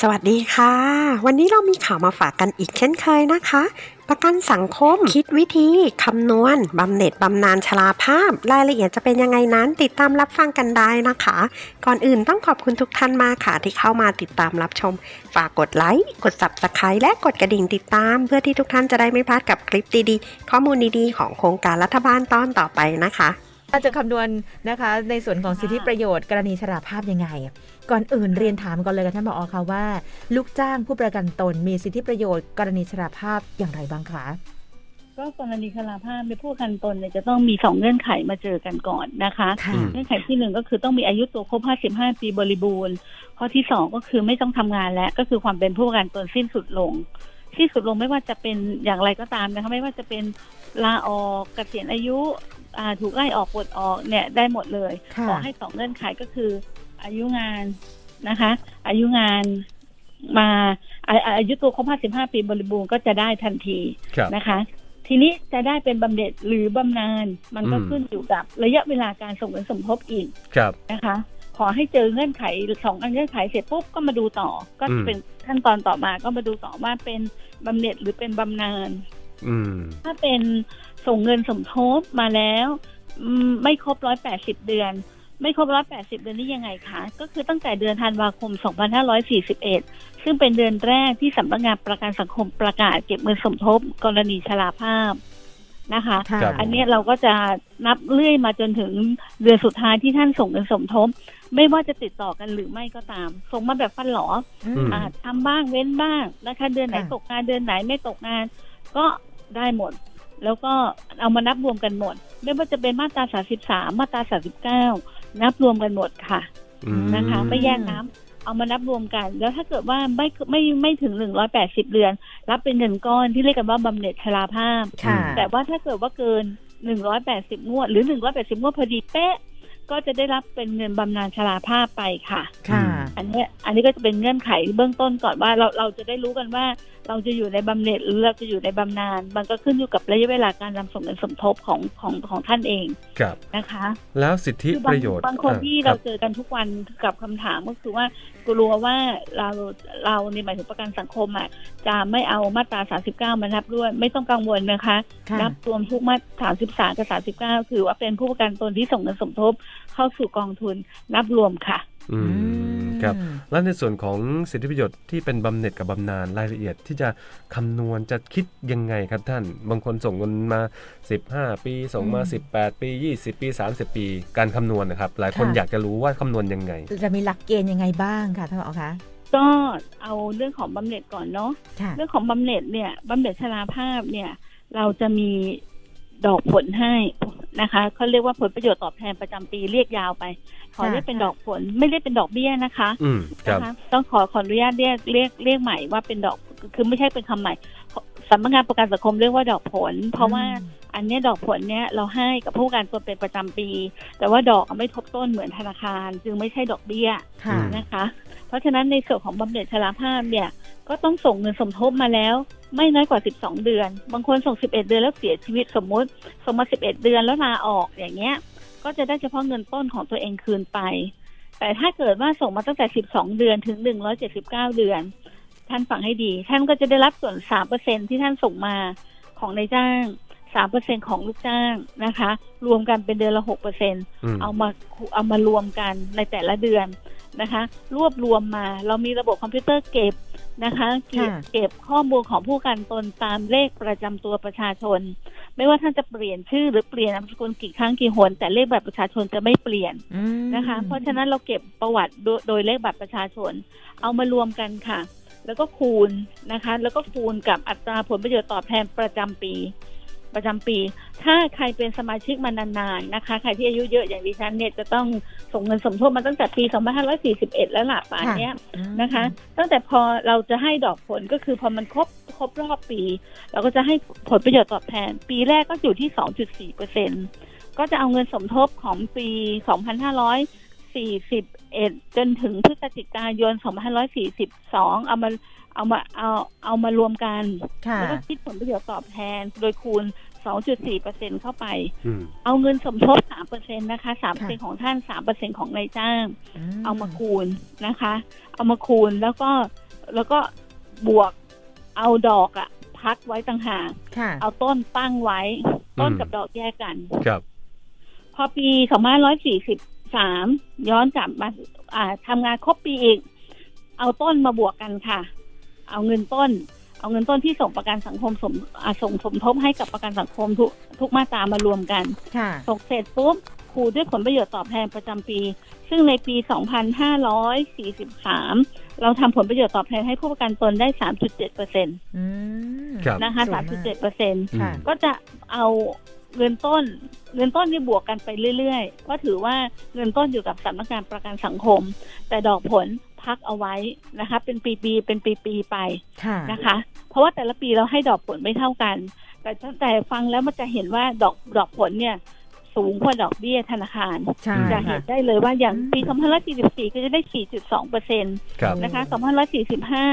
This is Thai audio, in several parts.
สวัสดีค่ะ วันนี้เรามีข่าวมาฝากกันอีกเช่นเคยนะคะ ประกันสังคมคิดวิธี คำนวณบำเหน็จบำนาญชราภาพ รายละเอียดจะเป็นยังไงนั้น ติดตามรับฟังกันได้นะคะ ก่อนอื่นต้องขอบคุณทุกท่านมากค่ะ ที่เข้ามาติดตามรับชม ฝากกดไลค์กด subscribe และกดกระดิ่งติดตาม เพื่อที่ทุกท่านจะได้ไม่พลาดกับคลิปดีๆ ข้อมูลดีๆ ของโครงการรัฐบาลตอนต่อไปนะคะ เราจะคำนวณนะคะ ในส่วนของสิทธิประโยชน์ กรณีชราภาพยังไง ก่อนอื่นเรียนถามก่อนเลยกับท่านผอค่ะว่า ลูกจ้างผู้ประกันตนมีสิทธิประโยชน์ กรณีชราภาพอย่างไรบ้างคะก็กรณีชราภาพในผู้ประกันตนเนี่ยจะต้องมีสองเงื่อนไขมาเจอกันก่อนนะคะค่ะเงื่อนไขที่หนึ่งก็คือต้องมีอายุตัวครบ55ปีบริบูรณ์ข้อที่สองก็คือไม่ต้องทำงานแล้วก็คือความเป็นผู้ประกันตนสิ้นสุดลงสิ้นสุดลงไม่ว่าจะเป็นอย่างไรก็ตามนะคะไม่ว่าจะเป็นลาออกเกษียณอายุอ่า ถูกไล่ออกปลดออกเนี่ยได้หมดเลยค่ะขอให้สองเงื่อนไขก็คือ อายุงานนะคะ อายุงานมาอาอาอายุตัวครบ55 ปีบริบูรณ์ก็จะได้ทันทีครับนะคะ ทีนี้จะได้เป็นบำเหน็จหรือบำนาญมันก็อืมขึ้นอยู่กับระยะเวลาการส่งเงินสมทบอีกครับนะคะ ขอให้เจอเงื่อนไขสองอันเงื่อนไขเสร็จปุ๊บก็มาดูต่อ ก็อืจะมเป็นขั้นตอนต่อมาก็มาดูต่อว่าเป็นบำเหน็จหรือเป็นบำนาญอืมถ้าเป็น ส่งเงินสมทบมาแล้วอืมไม่ครบร้อยแปดสิบเดือน ไม่ครบร้อยแปดสิบเดือนนี่ยังไงคะก็คือตั้งแต่เดือนธันวาคมสองพันห้าร้อยสี่สิบเอ็ดซึ่งเป็นเดือนแรกที่สำนักงานประกันสังคมประกาศเก็บเงินสมทบ กรณีชราภาพนะคะค่ะครับอันเนี้ยเราก็จะนับเรื่อยมาจนถึงเดือนสุดท้ายที่ท่านส่งเงินสมทบ ไม่ว่าจะติดต่อกันหรือไม่ก็ตาม ส่งมาแบบฟันหลออืมมอ่าทำบ้างเว้นบ้างนะคะ เดือนไหนค่ะตกงานเดือนไหนไม่ตกงาน ก็ได้หมด แล้วก็เอามานับรวมกันหมด ไม่ว่าจะเป็นมาตรา33มาตรา39นับรวมกันหมดค่ะอืมนะคะไม่แยกน้ำเอามานับรวมกัน แล้วถ้าเกิดว่าไม่ไม่ไม่ถึง180เดือน รับเป็นเงินก้อนที่เรียกกันว่าบำเหน็จชราภาพค่ะแต่ว่าถ้าเกิดว่าเกิน180งวด หรือ180งวดพอดีเป๊ะ ก็จะได้รับเป็นเงินบำนาญชราภาพไปค่ะ ค่ะ อันเนี้ยอันนี้ก็จะเป็นเงื่อนไขเบื้องต้นก่อนว่าเราเราจะได้รู้กันว่า เราจะอยู่ในบำเหน็จหรือเราจะอยู่ในบำนาญมันก็ขึ้นอยู่กับระยะเวลาการนำส่งเงินสมทบของของของท่านเองครับนะคะ แล้วสิทธิคืประโยชน์บางคนอ่ที่คเราบเจอกันทุกวันกับคำถามก็คือว่ากลัวว่าเราเราในหมายถึงประกันสังคมอะจะไม่เอามาตรา 39 มานับด้วย ไม่ต้องกังวลนะคะค่ะนับรวมทุกมาตรา33 กับ 39 คือว่าเป็นผู้ประกันตนที่ส่งเงินสมทบเข้าสู่กองทุนนับรวมค่ะ อืมครับแล้วในส่วนของสิทธิประโยชน์ที่เป็นบำเหน็จกับบำนาญรายละเอียดที่จะคำนวณจะคิดยังไงครับท่าน บางคนส่งเงินมา 15 ปี ส่งมาอืม18 ปี 20 ปี 30 ปี การคำนวณนะครับ หลายคนค่ะอยากจะรู้ว่าคำนวณยังไง จะมีหลักเกณฑ์ยังไงบ้างค่ะท่านผอคะก็เอาเรื่องของบำเหน็จก่อนเนาะค่ะเรื่องของบำเหน็จเนี่ยบำเหน็จชราภาพเนี่ย เราจะมีดอกผลให้ นะคะเขาเรียกว่าผลประโยชน์ตอบแทนประจำปีเรียกยาวไป ขอค่ะเรียกเป็นดอกผลไม่เรียกเป็นดอกเบี้ยนะคะอืมครับนะคะ ต้องขอขออนุญาตเรียกเรียกเรียกใหม่ว่าเป็นดอกคือไม่ใช่เป็นคำใหม่สำนักงานประกันสังคมเรียกว่าดอกผล เพราะว่าอันเนี้ยดอกผลเนี้ยเราให้กับผู้ประกันตนเป็นประจำปี แต่ว่าดอกไม่ทบต้นเหมือนธนาคาร จึงไม่ใช่ดอกเบี้ยค่ะอืมนะคะ เพราะฉะนั้นในส่วนของบำเหน็จชราภาพเนี่ยก็ต้องส่งเงินสมทบมาแล้ว ไม่น้อยกว่า 12 เดือน บางคนส่ง 11 เดือนแล้วเสียชีวิตสมมุติ ส่งมา 11 เดือนแล้วลาออกอย่างเงี้ย ก็จะได้เฉพาะเงินต้นของตัวเองคืนไป แต่ถ้าเกิดว่าส่งมาตั้งแต่ 12 เดือนถึง 179 เดือน ท่านฟังให้ดี ท่านก็จะได้รับส่วน 3%ที่ท่านส่งมาของนายจ้าง 3%ของลูกจ้างนะคะ รวมกันเป็นเดือนละ6%อืมเอามาเอามารวมกันในแต่ละเดือน นะคะ รวบรวมมา เรามีระบบคอมพิวเตอร์เก็บนะคะเก็บค่ะเก็บข้อมูลของผู้ประกันตนตามเลขประจำตัวประชาชน ไม่ว่าท่านจะเปลี่ยนชื่อหรือเปลี่ยนนามสกุลกี่ครั้งกี่หน แต่เลขบัตรประชาชนจะไม่เปลี่ยนอืมนะคะ เพราะฉะนั้นเราเก็บประวัติโดยโดยเลขบัตรประชาชน เอามารวมกันค่ะ แล้วก็คูณนะคะ แล้วก็คูณกับอัตราผลประโยชน์ตอบแทนประจำปี ประจำปี ถ้าใครเป็นสมาชิกมานานๆนะคะ ใครที่อายุเยอะอย่างดิฉันเนี่ยจะต้องส่งเงินสมทบมาตั้งแต่ปี 2541 แล้วล่ะป่านเนี้ยอืมนะคะ ตั้งแต่พอเราจะให้ดอกผลก็คือพอมันครบครบรอบปี เราก็จะให้ผลประโยชน์ตอบแทน ปีแรกก็อยู่ที่ 2.4เปอร์เซ็นก็จะเอาเงินสมทบของปี 2541 จนถึงพฤศจิกายน 2542 เอามา เอามาเอาเอามารวมกันค่ะแล้วก็คิดผลประโยชน์ตอบแทน โดยคูณ 2.4%เข้าไปอืมเอาเงินสมทบ 3%นะคะ3%ของท่าน 3%ของนายจ้าง เอามาคูณนะคะ เอามาคูณแล้วก็แล้วก็บวกเอาดอกอะพักไว้ต่างหากค่ะเอาต้นตั้งไว้ ต้นอืมกับดอกแยกกันครับ พอปี2543 ย้อนกลับมาอ่าทำงานครบปีอีก เอาต้นมาบวกกันค่ะ เอาเงินต้น เอาเงินต้นที่ส่งประกันสังคมสมอ่าส่งสมทบให้กับประกันสังคมทุกทุกมาตรามารวมกันค่ะส่งเสร็จปุ๊บคูณด้วยผลประโยชน์ตอบแทนประจำปี ซึ่งในปี 2543 เราทำผลประโยชน์ตอบแทนให้ผู้ประกันตนได้ 3.7เปอร์เซ็นต์อืมครับนะคะสูงมาก3.7เปอร์เซ็นต์ค่ะก็จะเอาเงินต้น เงินต้นนี่บวกกันไปเรื่อยๆเพราะถือว่าเงินต้นอยู่กับสำนักงานประกันสังคม แต่ดอกผล พักเอาไว้นะคะ เป็นปีๆเป็นปีๆไปค่ะนะคะ เพราะว่าแต่ละปีเราให้ดอกผลไม่เท่ากัน แต่แต่ฟังแล้วมันจะเห็นว่าดอกดอกผลเนี่ยสูงกว่าดอกเบี้ยธนาคารใช่จะค่ะเห็นได้เลยว่าอย่างอืมปี 2544 ก็จะได้ 4.2เปอร์เซ็นต์ครับนะคะ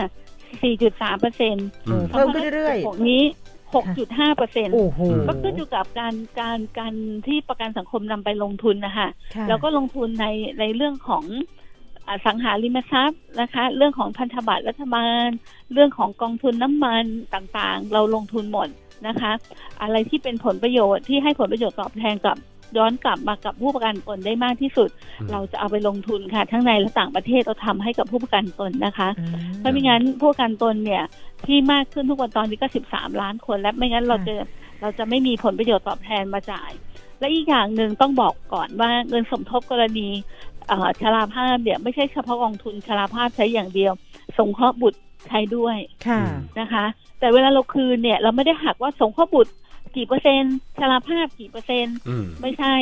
2545 4.3เปอร์เซ็นต์อืมเพิ่มขึ้นเรื่อยของนี้ 6.5เปอร์เซ็นๆต์โอ้โหก็ขึ้นอยู่กับการการการที่ประกันสังคมนำไปลงทุนนะคะค่ะแล้วก็ลงทุนในในเรื่องของอ สังหาริมทรัพย์นะคะ เรื่องของพันธบัตรรัฐบาล เรื่องของกองทุนน้ำมันต่างๆ เราลงทุนหมดนะคะ อะไรที่เป็นผลประโยชน์ที่ให้ผลประโยชน์ตอบแทนกับย้อนกลับมากับผู้ประกันตนได้มากที่สุดอืมเราจะเอาไปลงทุนค่ะ ทั้งในและต่างประเทศเราทำให้กับผู้ประกันตนนะคะอืมเพราะไม่งั้นผู้ประกันตนเนี่ย ที่มากขึ้นทุกวันตอนนี้ก็13ล้านคน และไม่งั้นเราจะเราจะไม่มีผลประโยชน์ตอบแทนมาจ่าย และอีกอย่างหนึ่งต้องบอกก่อนว่าเงินสมทบกรณีเอ่อ ชราภาพเนี่ยไม่ใช่เฉพาะกองทุนชราภาพใช้อย่างเดียว สงเคราะห์บุตรใช้ด้วยค่ะนะคะ แต่เวลาเราคืนเนี่ย เราไม่ได้หักว่าสงเคราะห์บุตรกี่เปอร์เซ็นต์ชราภาพกี่เปอร์เซ็นต์อืมไม่ใช่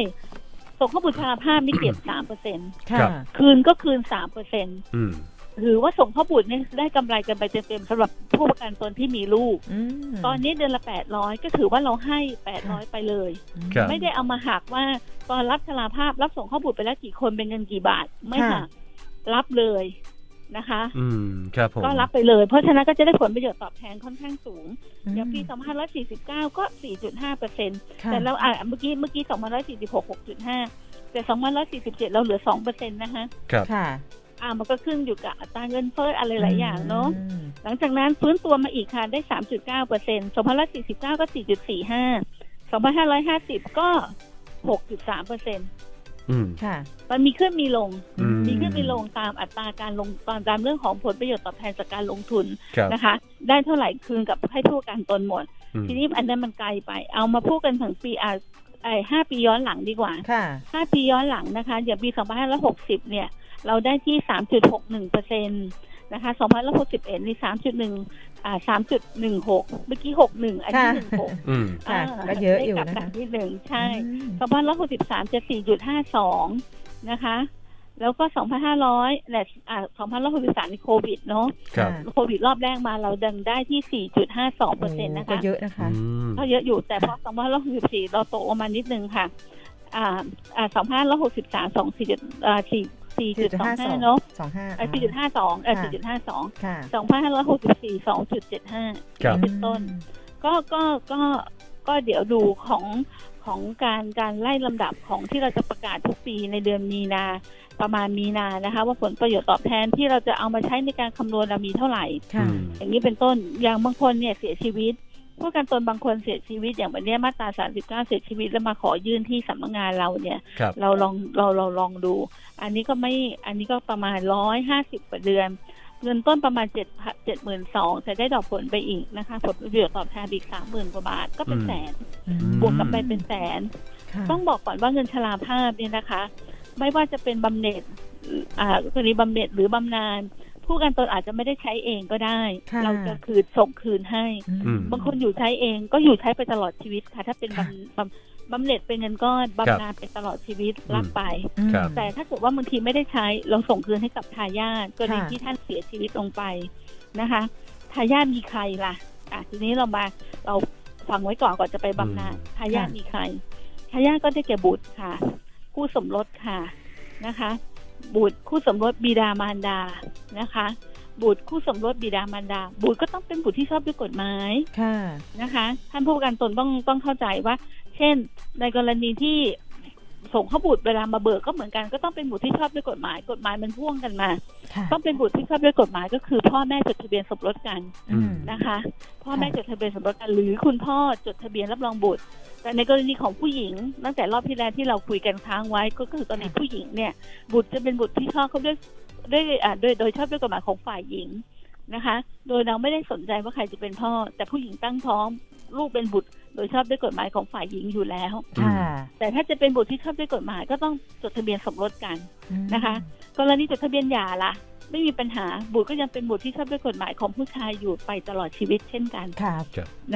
สงเคราะห์บุตรชราภาพนี่เก็บสามเปอร์เซ็นต์ค่ะครับคืนก็คืนสามเปอร์เซ็นต์ อืมหรือว่าส่งข้อบุตรเนี่ยได้กำไรกันไปเต็มๆสำหรับผู้ประกันตนที่มีลูกอืมตอนนี้เดือนละแปดร้อยก็ถือว่าเราให้แปดร้อยไปเลยครับไม่ได้เอามาหักว่าตอนรับชราภาพรับส่งข้อบุตรไปแล้วกี่คนเป็นเงินกี่บาทไม่หักรับเลยนะคะ อืมครับผมก็รับไปเลย เพราะฉะนั้นก็จะได้ผลประโยชน์ตอบแทนค่อนข้างสูงอืมอย่างปี2549 ก็ 4.5เปอร์เซ็นต์ค่ะแต่เราอ่าเมื่อกี้เมื่อกี้2546 6.5แต่2547 เราเหลือ 2เปอร์เซ็นต์นะคะ ครับค่ะ อ่ามันก็ขึ้นอยู่กับอัตราเงินเฟ้ออะไรหลายอย่างเนาะอืมหลังจากนั้นฟื้นตัวมาอีกค่ะได้3.9เปอร์เซ็นต์2549ก็4.45 2550ก็6.3เปอร์เซ็นต์อืมค่ะ มันมีขึ้นมีลงอืมมีขึ้นมีลงตามอัตราการลงตามตามเรื่องของผลประโยชน์ตอบแทนจากการลงทุนครับนะคะ ได้เท่าไหร่คืนกับให้ผู้ประกันตนหมดอืมทีนี้อันนั้นมันไกลไป เอามาพูดกันถึงปีอ่า ไอ้ห้าปีย้อนหลังดีกว่าค่ะ ห้าปีย้อนหลังนะคะอย่างปี2560เนี่ย เราได้ที่3.61เปอร์เซ็นต์นะคะ2561นี่3.1อ่า3.16เมื่อกี้61อันนี้ค่ะ16อืมค่ะอ่าก็เยอะอยู่ได้กลับนะคะหลังที่หนึ่งใช่อืม2563จะ4.52นะคะ แล้วก็ 2,500และอ่า2,563นี่โควิดเนาะครับโควิดรอบแรกมาเราดังได้ที่ 4.52เปอร์เซ็นต์นะก็คะเยอะนะคะอืมก็เยอะอยู่แต่พอ2564เราตกลงมานิดนึงค่ะ อ่าอ่า2563 2 4จุดอ่า4 4.25เนาะสองห้าเอ่อ4.52เออค่ะ4.52ค่ะ2564 2.75ครับเป็นต้น ก็ก็ก็ก็เดี๋ยวดูของ ของการการไล่ลำดับของที่เราจะประกาศทุกปีในเดือนมีนาประมาณมีนานะคะ ว่าผลประโยชน์ตอบแทนที่เราจะเอามาใช้ในการคำนวณเรามีเท่าไหร่ค่ะอืมอย่างนี้เป็นต้นอย่างบางคนเนี่ยเสียชีวิตผู้ประกันตนบางคนเสียชีวิตอย่างวันเนี้ยมาตรา39เสียชีวิตแล้วมาขอยื่นที่สำนักงานเราเนี่ยครับเราลองเราเราลองดู อันนี้ก็ไม่อันนี้ก็ประมาณร้อยห้าสิบกว่าเดือน เงินต้นประมาณเจ็ดเจ็ดหมื่นสองแต่ได้ดอกผลไปอีกนะคะ ผลประโยชน์ตอบแทนอีกสามหมื่นกว่าบาทก็เป็นอืมแสนอืมบวกกันไปเป็นแสนค่ะต้องบอกก่อนว่าเงินชราภาพเนี่ยนะคะ ไม่ว่าจะเป็นบำเหน็จอ่ากรณีบำเหน็จหรือบำนาญผู้ประกันตนอาจจะไม่ได้ใช้เองก็ได้ค่ะเราจะคืนส่งคืนให้อืมบางคนอยู่ใช้เองก็อยู่ใช้ไปตลอดชีวิตค่ะ ถ้าเป็นค่ะบำ บำบำเหน็จเป็นเงินก้อนบำนาญเป็นตลอดชีวิตรับไปครับแต่ถ้าเกิดว่าบางทีไม่ได้ใช้เราส่งคืนให้กับทายาทกรณีค่ะที่ท่านเสียชีวิตลงไปนะคะทายาทมีใครล่ะอะทีนี้เรามาเราฟังไว้ก่อนก่อนจะไปบำนาญอืมทายาทมีใครทายาทก็ได้แก่บุตรค่ะ คู่สมรสค่ะนะคะ บุตรคู่สมรสบิดามารดานะคะ บุตรคู่สมรสบิดามารดา บุตรก็ต้องเป็นบุตรที่ชอบด้วยกฎหมายค่ะนะคะ ท่านผู้ประกันตนต้องต้องเข้าใจว่า เช่น ในกรณีที่ส่งข้อบุตรเวลามาเบิกก็เหมือนกันก็ต้องเป็นบุตรที่ชอบด้วยกฎหมายกฎหมายมันพ่วงกันมาค่ะต้องเป็นบุตรที่ชอบด้วยกฎหมายก็คือ พ่อแม่จดทะเบียนสมรสกันอืมนะคะ พ่อแม่จดทะเบียนสมรสกัน หรือคุณพ่อจดทะเบียนรับรองบุตร แต่ในกรณีของผู้หญิง ตั้งแต่รอบที่แล้วที่เราคุยกันค้างไว้ก็คือตอนนี้ผู้หญิงเนี่ย บุตรจะเป็นบุตรที่ชอบเขาด้วยด้วยอ่าโดยโดยชอบด้วยกฎหมายของฝ่ายหญิงนะคะ โดยเราไม่ได้สนใจว่าใครจะเป็นพ่อ แต่ผู้หญิงตั้งท้องลูกเป็นบุตร โดยชอบด้วยกฎหมายของฝ่ายหญิงอยู่แล้วค่ะแต่ถ้าจะเป็นบุตรที่ชอบด้วยกฎหมายก็ต้องจดทะเบียนสมรสกันอืมนะคะ กรณีจดทะเบียนหย่าล่ะ ไม่มีปัญหาบุตรก็ยังเป็นบุตรที่ชอบด้วยกฎหมายของผู้ชายอยู่ไปตลอดชีวิตเช่นกันค่ะ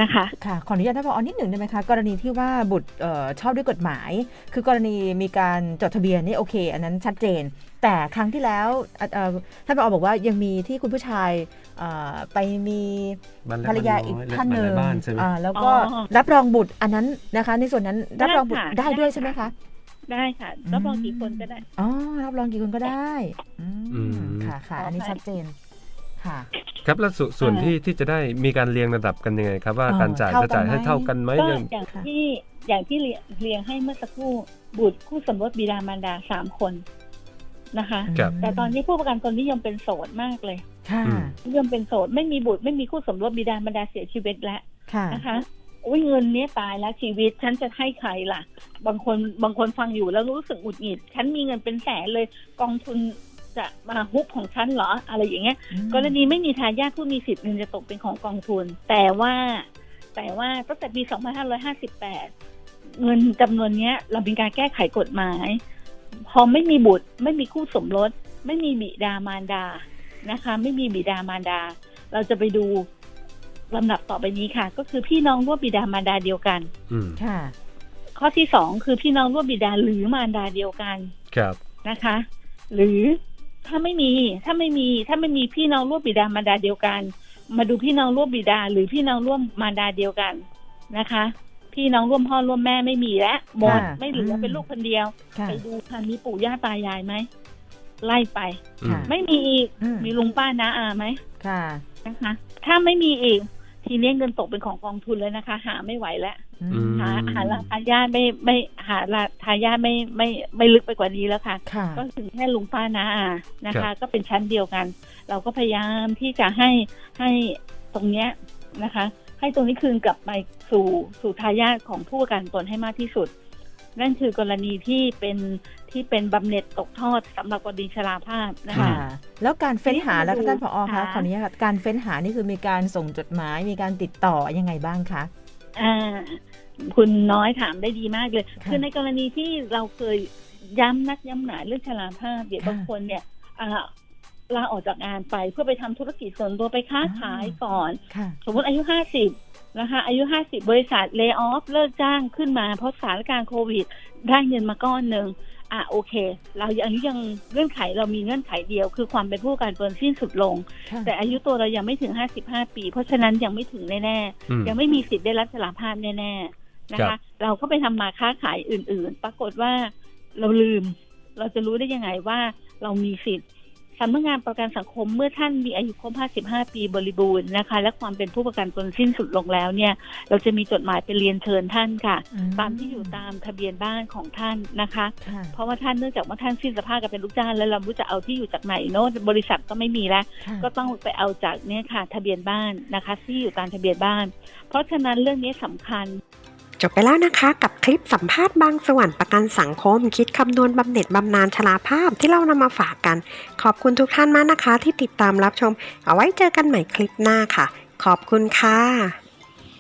นะคะค่ะขออนุญาตท่านผอนิดหนึ่งได้ไหมคะกรณีที่ว่าบุตรเอ่อชอบด้วยกฎหมาย คือกรณีมีการจดทะเบียนนี่โอเค อันนั้นชัดเจน แต่ครั้งที่แล้วเอ่อเอ่อท่านผอบอกว่ายังมีที่คุณผู้ชายเอ่อไปมีบ้านเล็กภรรยาบ้อีกอยท่านหนึ่งบ้านใช่ไหมอ่าแล้วก็อ๋อรับรองบุตรอันนั้นนะคะ ในส่วนนั้นรับรองบุตรได้ได้ค่ะด้วยใช่ไหมคะ ได้ค่ะรับรองกี่คนก็ได้อ๋อรับรองกี่คนก็ได้อืมอืมค่ะค่ะอันนี้ขออภัยชัดเจนค่ะ ครับแล้วส่วนส่วนอ่าที่ที่จะได้มีการเรียงระดับกันยังไงครับ ว่าอ๋อการจ่ายเท่าจะจ่ายกันไหมให้เท่ากันไหมก็ยังอย่างค่ะที่อย่างที่เรียเรียงให้เมื่อสักครู่บุตรคู่สมรสบิดามารดาสามคนนะคะครับแต่ตอนนี้ผู้ประกันตนนิยมเป็นโสดมากเลยค่ะอืมนิยมเป็นโสดไม่มีบุตรไม่มีคู่สมรสบิดามารดาเสียชีวิตแล้วค่ะนะคะ อุ้ยเงินเนี้ยตายแล้วชีวิตฉันจะให้ใครล่ะ บางคนบางคนฟังอยู่แล้วรู้สึกหงุดหงิด ฉันมีเงินเป็นแสนเลยกองทุนจะมาฮุบของฉันเหรอ อะไรอย่างเงี้ย กรณีไม่มีทายาทผู้มีสิทธิ์เงินจะตกเป็นของกองทุน แต่ว่าแต่ว่าตั้งแต่ปี 2558 เงินจำนวนเนี้ย เราเป็นการแก้ไขกฎหมาย พอไม่มีบุตร ไม่มีคู่สมรส ไม่มีบิดามารดานะคะ ไม่มีบิดามารดา เราจะไปดู ลำดับต่อไปนี้ค่ะ ก็คือพี่น้องร่วมบิดามารดาเดียวกันอืมค่ะ ข้อที่สองคือพี่น้องร่วมบิดาหรือมารดาเดียวกัน ครับนะคะ หรือถ้าไม่มีถ้าไม่มีถ้าไม่มีพี่น้องร่วมบิดามารดาเดียวกัน มาดูพี่น้องร่วมบิดา หรือพี่น้องร่วมมารดาเดียวกันนะคะ พี่น้องร่วมพ่อร่วมแม่ไม่มีแล้วหมดค่ะไม่เหลืออมเป็นลูกคนเดียวค่ะไปดูค่ะมีปู่ย่าตายายไหมไล่ไปอืค่ะมไม่มีอีกอืมมีลุงป้าน้าอาไหมค่ะนะคะ ถ้าไม่มีอีก ทีนี้เงินตกเป็นของกองทุนเลยนะคะ หาไม่ไหวแล้วอืมหาหาลาทายาทไม่ไม่หาลาทายาทไม่ไม่ไม่ลึกไปกว่านี้แล้วค่ะค่ะก็ถึงแค่ลุงป้านาอานะครัคะบก็เป็นชั้นเดียวกัน เราก็พยายามที่จะให้ให้ตรงเนี้ยนะคะ ให้ตรงนี้คืนกลับไปสู่สู่ทายาทของผู้ประกันตนให้มากที่สุด นั่นคือกรณีที่เป็นที่เป็นบำเหน็จตกทอดสำหรับกรณีชราภาพนะคะค่ะแล้วการเฟ้นหาแล้วคะท่านผอคะค่ะขออนุญาตการเฟ้นหานี่คือมีการส่งจดหมายมีการติดต่อยังไงบ้างคะอ่าคุณน้อยถามได้ดีมากเลยค่ะคือในกรณีที่เราเคยย้ำนักย้ำหนาเรื่องชราภาพเดี๋ยวค่ะบางคนเนี่ยอ่าลาออกจากงานไปเพื่อไปทำธุรกิจส่วนตัวไปค้าอ่าขายก่อนค่ะสมมติอายุห้าสิบ นะคะอายุห้าสิบบริษัทเลิกออฟเลิกจ้างขึ้นมา เพราะสถานการณ์โควิด ได้เงินมาก้อนหนึ่งอะโอเค เรายังยังเงื่อนไขเรามีเงื่อนไขเดียว คือความเป็นผู้ประการตนสิ้นสุดลงค่ะแต่อายุตัวเรายังไม่ถึงห้าสิบห้าปี เพราะฉะนั้นยังไม่ถึงแน่อืมๆยังไม่มีสิทธิ์ได้รับสลาภาพแน่ๆนะครัคะบเราก็ไปทำมาค้าขายอื่น ๆ ปรากฏว่าเราลืม เราจะรู้ได้ยังไงว่าเรามีสิทธิ์สำนักงานประกันสังคมเมื่อท่านมีอายุครบ 55 ปีบริบูรณ์นะคะ และความเป็นผู้ประกันตนสิ้นสุดลงแล้วเนี่ย เราจะมีจดหมายไปเรียนเชิญท่านค่ะอืตามที่อยู่ตามทะเบียนบ้านของท่านนะคะค่ะเพราะว่าท่านเนื่องจากว่าท่านสิ้นสภาพกันเป็นลูกจ้างแล้วเราไม่รู้จะเอาที่อยู่จากไหนเนอะบริษัทก็ไม่มีแล้วค่ะก็ต้องไปเอาจากเนี่ยค่ะ ทะเบียนบ้านนะคะ ที่อยู่ตามทะเบียนบ้าน เพราะฉะนั้นเรื่องนี้สำคัญ จบไปแล้วนะคะ กับคลิปสัมภาษณ์บางส่วนประกันสังคม คิดคำนวณบำเหน็จบำนาญชราภาพที่เรานำมาฝากกัน ขอบคุณทุกท่านมากนะคะ ที่ติดตามรับชม เอาไว้เจอกันใหม่คลิปหน้าค่ะ ขอบคุณค่ะ